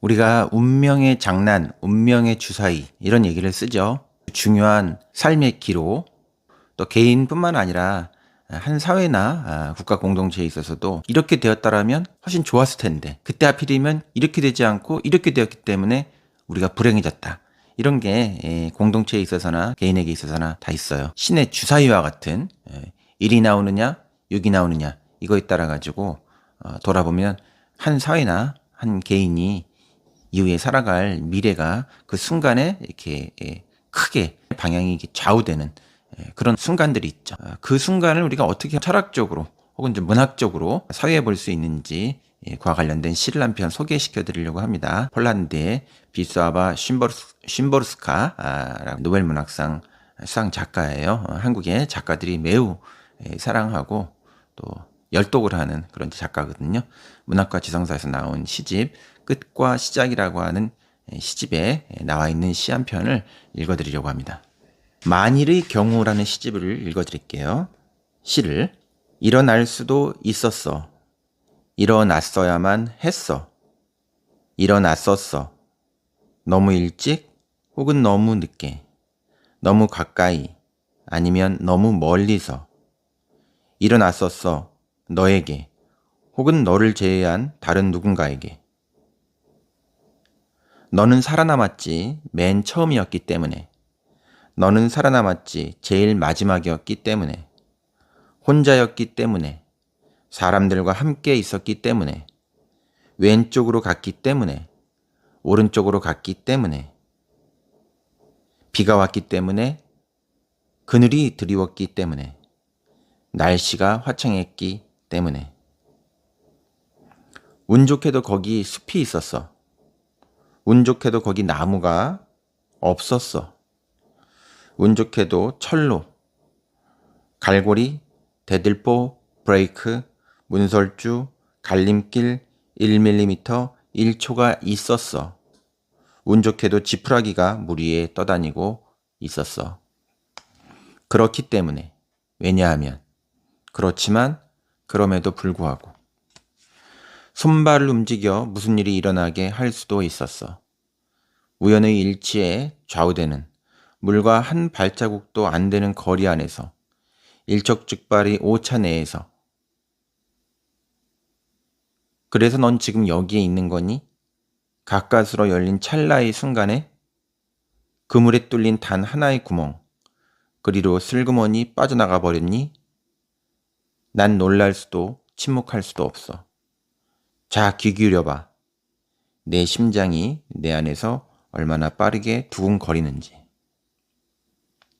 우리가 운명의 장난, 운명의 주사위 이런 얘기를 쓰죠. 중요한 삶의 기로 또 개인뿐만 아니라 한 사회나 아, 국가 공동체에 있어서도 이렇게 되었다라면 훨씬 좋았을 텐데 그때 하필이면 이렇게 되지 않고 이렇게 되었기 때문에 우리가 불행해졌다. 이런 게 예, 공동체에 있어서나 개인에게 있어서나 다 있어요. 신의 주사위와 같은 1이 나오느냐 6이 나오느냐 이거에 따라 가지고 어, 돌아보면 한 사회나 한 개인이 이후에 살아갈 미래가 그 순간에 이렇게 예, 크게 방향이 좌우되는 예, 그런 순간들이 있죠. 아, 그 순간을 우리가 어떻게 철학적으로 혹은 좀 문학적으로 사회해 볼 수 있는지 예, 그와 관련된 시를 한 편 소개시켜 드리려고 합니다. 폴란드의 비스아바 쉰버르스, 쉰버르스카라는 노벨 문학상 수상 작가예요. 어, 한국의 작가들이 매우 예, 사랑하고 또 열독을 하는 그런 작가거든요. 문학과 지성사에서 나온 시집 끝과 시작이라고 하는 시집에 나와 있는 시 한 편을 읽어드리려고 합니다. 만일의 경우라는 시집을 읽어드릴게요. 시를 일어날 수도 있었어. 일어났어야만 했어. 일어났었어. 너무 일찍 혹은 너무 늦게. 너무 가까이 아니면 너무 멀리서. 일어났었어. 너에게 혹은 너를 제외한 다른 누군가에게. 너는 살아남았지 맨 처음이었기 때문에. 너는 살아남았지 제일 마지막이었기 때문에. 혼자였기 때문에. 사람들과 함께 있었기 때문에. 왼쪽으로 갔기 때문에. 오른쪽으로 갔기 때문에. 비가 왔기 때문에. 그늘이 드리웠기 때문에. 날씨가 화창했기 때문에. 운 좋게도 거기 숲이 있었어. 운 좋게도 거기 나무가 없었어. 운 좋게도 철로, 갈고리, 대들보, 브레이크, 문설주, 갈림길 1mm 1초가 있었어. 운 좋게도 지푸라기가 물 위에 떠다니고 있었어. 그렇기 때문에, 왜냐하면, 그렇지만, 그럼에도 불구하고, 손발을 움직여 무슨 일이 일어나게 할 수도 있었어. 우연의 일치에 좌우되는 물과 한 발자국도 안 되는 거리 안에서 일촉즉발의 오차 내에서 그래서 넌 지금 여기에 있는 거니? 가까스로 열린 찰나의 순간에 그물에 뚫린 단 하나의 구멍 그리로 슬그머니 빠져나가 버렸니? 난 놀랄 수도 침묵할 수도 없어. 자, 귀 기울여봐. 내 심장이 내 안에서 얼마나 빠르게 두근거리는지.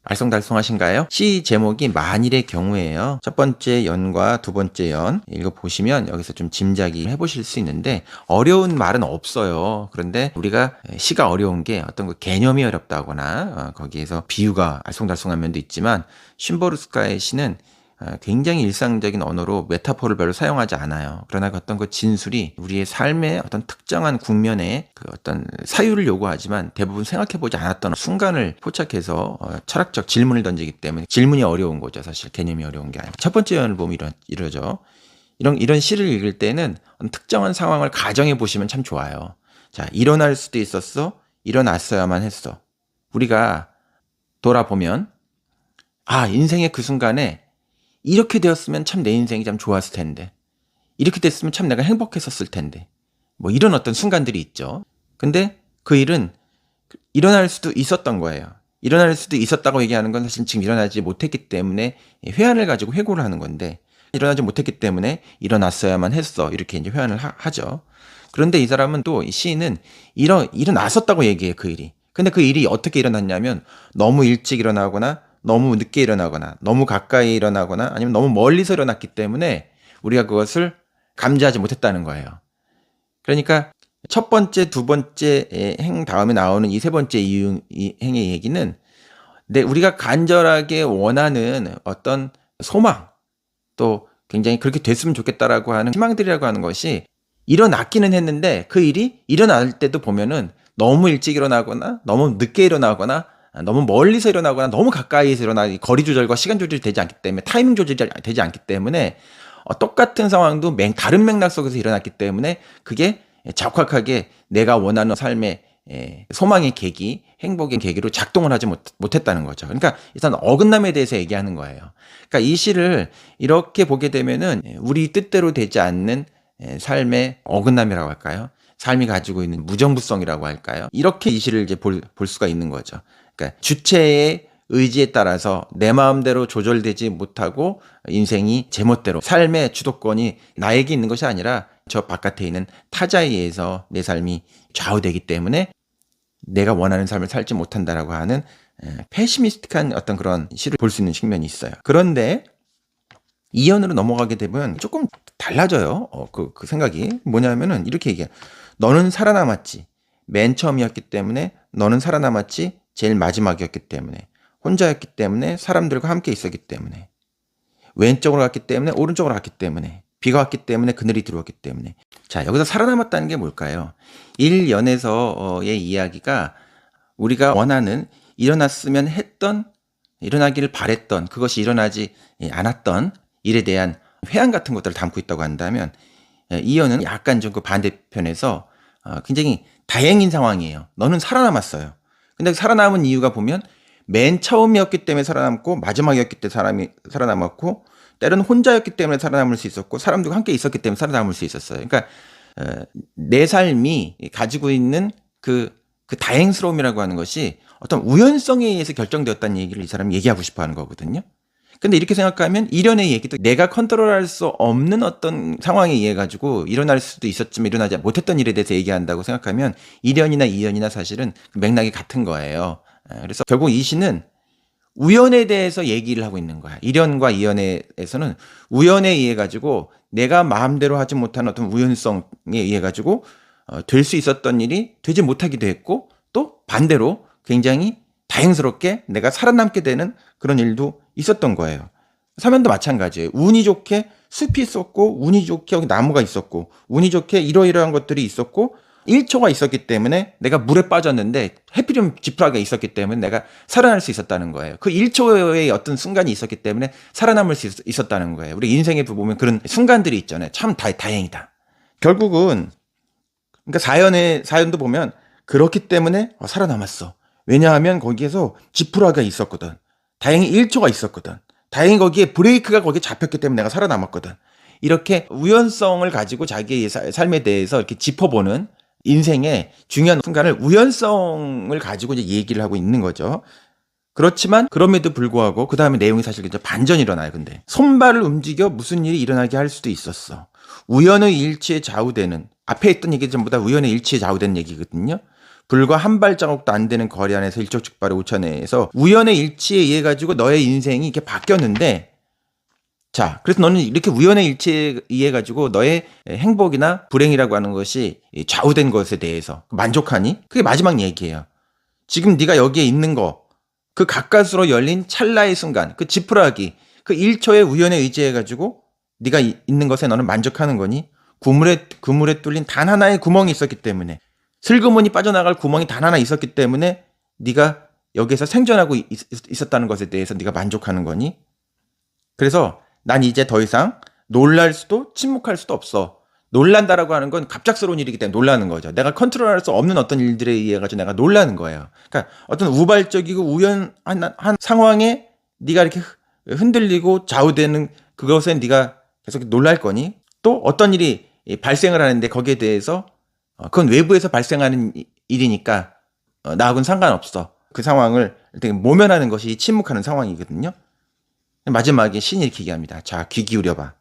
알쏭달쏭하신가요? 시 제목이 만일의 경우예요. 첫 번째 연과 두 번째 연 읽어보시면 여기서 좀 짐작이 해보실 수 있는데 어려운 말은 없어요. 그런데 우리가 시가 어려운 게 어떤 그 개념이 어렵다거나 어, 거기에서 비유가 알쏭달쏭한 면도 있지만 쉰버르스카의 시는 어, 굉장히 일상적인 언어로 메타포를 별로 사용하지 않아요. 그러나 그 어떤 그 진술이 우리의 삶의 어떤 특정한 국면에 그 어떤 사유를 요구하지만 대부분 생각해보지 않았던 순간을 포착해서 어, 철학적 질문을 던지기 때문에 질문이 어려운 거죠. 사실 개념이 어려운 게 아니고. 첫 번째 연을 보면 이런, 이러죠. 이런, 이런 시를 읽을 때는 특정한 상황을 가정해 보시면 참 좋아요. 자, 일어날 수도 있었어. 일어났어야만 했어. 우리가 돌아보면, 아, 인생의 그 순간에 이렇게 되었으면 참 내 인생이 참 좋았을 텐데. 이렇게 됐으면 참 내가 행복했었을 텐데. 뭐 이런 어떤 순간들이 있죠. 근데 그 일은 일어날 수도 있었던 거예요. 일어날 수도 있었다고 얘기하는 건 사실 지금 일어나지 못했기 때문에 회한을 가지고 회고를 하는 건데 일어나지 못했기 때문에 일어났어야만 했어. 이렇게 이제 회한을 하, 죠 그런데 이 사람은 또 이 시인은 일어, 일어났었다고 얘기해, 그 일이. 근데 그 일이 어떻게 일어났냐면 너무 일찍 일어나거나 너무 늦게 일어나거나 너무 가까이 일어나거나 아니면 너무 멀리서 일어났기 때문에 우리가 그것을 감지하지 못했다는 거예요. 그러니까 첫 번째, 두 번째 행 다음에 나오는 이 세 번째 이유 이 행의 얘기는 내 우리가 간절하게 원하는 어떤 소망 또 굉장히 그렇게 됐으면 좋겠다라고 하는 희망들이라고 하는 것이 일어났기는 했는데 그 일이 일어날 때도 보면은 너무 일찍 일어나거나 너무 늦게 일어나거나 너무 멀리서 일어나거나 너무 가까이서 일어나 거리 조절과 시간 조절이 되지 않기 때문에 타이밍 조절이 되지 않기 때문에 어, 똑같은 상황도 맹, 다른 맥락 속에서 일어났기 때문에 그게 적확하게 내가 원하는 삶의 예, 소망의 계기, 행복의 계기로 작동을 하지 못, 못했다는 거죠. 그러니까 일단 어긋남에 대해서 얘기하는 거예요. 그러니까 이 시를 이렇게 보게 되면은 우리 뜻대로 되지 않는 예, 삶의 어긋남이라고 할까요? 삶이 가지고 있는 무정부성이라고 할까요? 이렇게 이 시를 이제 볼, 볼 수가 있는 거죠. 그러니까 주체의 의지에 따라서 내 마음대로 조절되지 못하고 인생이 제멋대로 삶의 주도권이 나에게 있는 것이 아니라 저 바깥에 있는 타자에 의해서 내 삶이 좌우되기 때문에 내가 원하는 삶을 살지 못한다라고 하는 패시미스틱한 어떤 그런 시를 볼 수 있는 측면이 있어요. 그런데 이연으로 넘어가게 되면 조금 달라져요. 어, 그, 그 생각이 뭐냐면은 이렇게 얘기해. 너는 살아남았지. 맨 처음이었기 때문에 너는 살아남았지. 제일 마지막이었기 때문에 혼자였기 때문에 사람들과 함께 있었기 때문에 왼쪽으로 갔기 때문에 오른쪽으로 갔기 때문에 비가 왔기 때문에 그늘이 들어왔기 때문에 자 여기서 살아남았다는 게 뭘까요? 1연에서의 이야기가 우리가 원하는 일어났으면 했던 일어나기를 바랬던 그것이 일어나지 않았던 일에 대한 회한 같은 것들을 담고 있다고 한다면 이연은 약간 좀 그 반대편에서 어, 굉장히 다행인 상황이에요. 너는 살아남았어요. 근데 살아남은 이유가 보면 맨 처음이었기 때문에 살아남고 마지막이었기 때문에 사람이 살아남았고 때로는 혼자였기 때문에 살아남을 수 있었고 사람들과 함께 있었기 때문에 살아남을 수 있었어요. 그러니까 어, 내 삶이 가지고 있는 그, 그 다행스러움이라고 하는 것이 어떤 우연성에 의해서 결정되었다는 얘기를 이 사람이 얘기하고 싶어 하는 거거든요. 근데 이렇게 생각하면 이련의 얘기도 내가 컨트롤할 수 없는 어떤 상황에 의해 가지고 일어날 수도 있었지만 일어나지 못했던 일에 대해서 얘기한다고 생각하면 이련이나 이연이나 사실은 맥락이 같은 거예요. 예, 그래서 결국 이 시는 우연에 대해서 얘기를 하고 있는 거야. 이련과 이연에서는 우연에 의해 가지고 내가 마음대로 하지 못한 어떤 우연성에 의해 가지고 어, 될 수 있었던 일이 되지 못하기도 했고 또 반대로 굉장히 다행스럽게 내가 살아남게 되는 그런 일도 있었던 거예요. 사면도 마찬가지예요. 운이 좋게 숲이 있었고, 운이 좋게 나무가 있었고, 운이 좋게 이러이러한 것들이 있었고, 1초가 있었기 때문에 내가 물에 빠졌는데 해피름 지푸라기가 있었기 때문에 내가 살아날 수 있었다는 거예요. 그 1초의 어떤 순간이 있었기 때문에 살아남을 수 있었다는 거예요. 우리 인생에 보면 그런 순간들이 있잖아요. 참 다, 다행이다. 결국은 그러니까 사연의 사연도 보면 그렇기 때문에 어, 살아남았어. 왜냐하면 거기에서 지푸라기가 있었거든. 다행히 1초가 있었거든. 다행히 거기에 브레이크가 거기에 잡혔기 때문에 내가 살아남았거든. 이렇게 우연성을 가지고 자기의 삶에 대해서 이렇게 짚어보는 인생의 중요한 순간을 우연성을 가지고 이제 얘기를 하고 있는 거죠. 그렇지만 그럼에도 불구하고 그 다음에 내용이 사실 이제 반전이 일어나요. 근데 손발을 움직여 무슨 일이 일어나게 할 수도 있었어. 우연의 일치에 좌우되는 앞에 있던 얘기 전부 다 우연의 일치에 좌우되는 얘기거든요. 불과 한 발자국도 안 되는 거리 안에서 일촉즉발의 오천에서 우연의 일치에 의해 가지고 너의 인생이 이렇게 바뀌었는데 자, 그래서 너는 이렇게 우연의 일치에 의해 가지고 너의 행복이나 불행이라고 하는 것이 좌우된 것에 대해서 만족하니? 그게 마지막 얘기예요. 지금 네가 여기에 있는 거, 그 가까스로 열린 찰나의 순간, 그 지푸라기, 그 1초의 우연에 의지해 가지고 네가 있는 것에 너는 만족하는 거니? 구물에 그물에 뚫린 단 하나의 구멍이 있었기 때문에 슬그머니 빠져나갈 구멍이 단 하나 있었기 때문에 네가 여기에서 생존하고 있, 있었다는 것에 대해서 네가 만족하는 거니? 그래서 난 이제 더 이상 놀랄 수도 침묵할 수도 없어. 놀란다라고 하는 건 갑작스러운 일이기 때문에 놀라는 거죠. 내가 컨트롤할 수 없는 어떤 일들에 의해 가지고 내가 놀라는 거예요. 그러니까 어떤 우발적이고 우연한 한 상황에 네가 이렇게 흔들리고 좌우되는 그것에 네가 계속 놀랄 거니? 또 어떤 일이 발생을 하는데 거기에 대해서 어, 그건 외부에서 발생하는 일이니까 어, 나하고는 상관없어. 그 상황을 모면하는 것이 침묵하는 상황이거든요. 마지막에 신이 이렇게 얘기합니다. 자, 귀 기울여봐.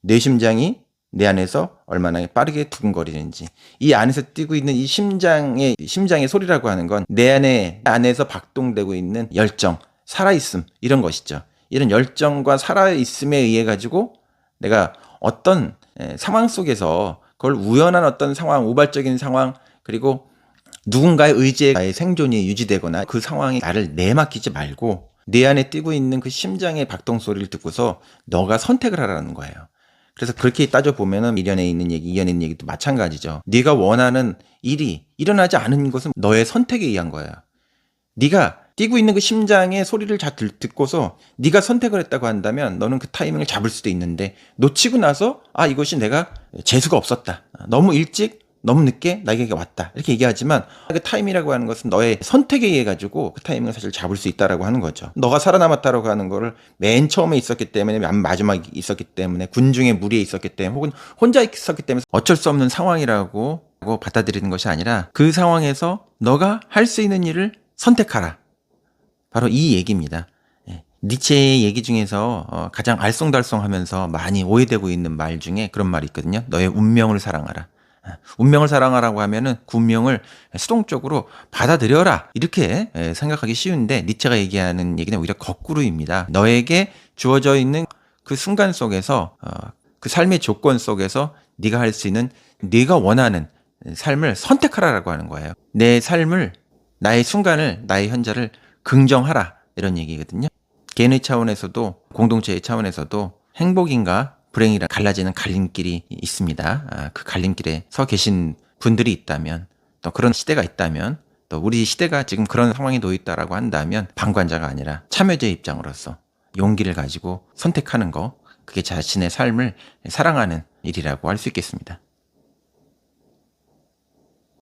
내 심장이 내 안에서 얼마나 빠르게 두근거리는지. 이 안에서 뛰고 있는 이 심장의, 심장의 소리라고 하는 건 내 안에, 안에서 박동되고 있는 열정, 살아있음, 이런 것이죠. 이런 열정과 살아있음에 의해 가지고 내가 어떤 상황 속에서 그걸 우연한 어떤 상황, 우발적인 상황, 그리고 누군가의 의지에 나의 생존이 유지되거나 그 상황이 나를 내맡기지 말고 내 안에 뛰고 있는 그 심장의 박동 소리를 듣고서 너가 선택을 하라는 거예요. 그래서 그렇게 따져 보면은 미련에 있는 얘기, 이연에 있는 얘기도 마찬가지죠. 네가 원하는 일이 일어나지 않은 것은 너의 선택에 의한 거예요. 네가 뛰고 있는 그 심장의 소리를 잘 듣고서 네가 선택을 했다고 한다면 너는 그 타이밍을 잡을 수도 있는데 놓치고 나서 아 이것이 내가 재수가 없었다. 너무 일찍 너무 늦게 나에게 왔다 이렇게 얘기하지만 그 타임이라고 하는 것은 너의 선택에 의해 가지고 그 타이밍을 사실 잡을 수 있다라고 하는 거죠. 너가 살아남았다라고 하는 거를 맨 처음에 있었기 때문에 맨 마지막에 있었기 때문에 군중의 무리에 있었기 때문에 혹은 혼자 있었기 때문에 어쩔 수 없는 상황이라고 받아들이는 것이 아니라 그 상황에서 너가 할 수 있는 일을 선택하라. 바로 이 얘기입니다. 예. 니체의 얘기 중에서 어, 가장 알쏭달쏭하면서 많이 오해되고 있는 말 중에 그런 말이 있거든요. 너의 운명을 사랑하라. 아, 운명을 사랑하라고 하면은 그 운명을 수동적으로 받아들여라 이렇게 예, 생각하기 쉬운데 니체가 얘기하는 얘기는 오히려 거꾸로입니다. 너에게 주어져 있는 그 순간 속에서 어, 그 삶의 조건 속에서 네가 할 수 있는 네가 원하는 삶을 선택하라라고 하는 거예요. 내 삶을 나의 순간을 나의 현재를 긍정하라 이런 얘기거든요. 개인의 차원에서도 공동체의 차원에서도 행복인가 불행이라 갈라지는 갈림길이 있습니다. 아, 그 갈림길에 서 계신 분들이 있다면 또 그런 시대가 있다면 또 우리 시대가 지금 그런 상황에 놓여 있다라고 한다면 방관자가 아니라 참여자의 입장으로서 용기를 가지고 선택하는 거 그게 자신의 삶을 사랑하는 일이라고 할 수 있겠습니다.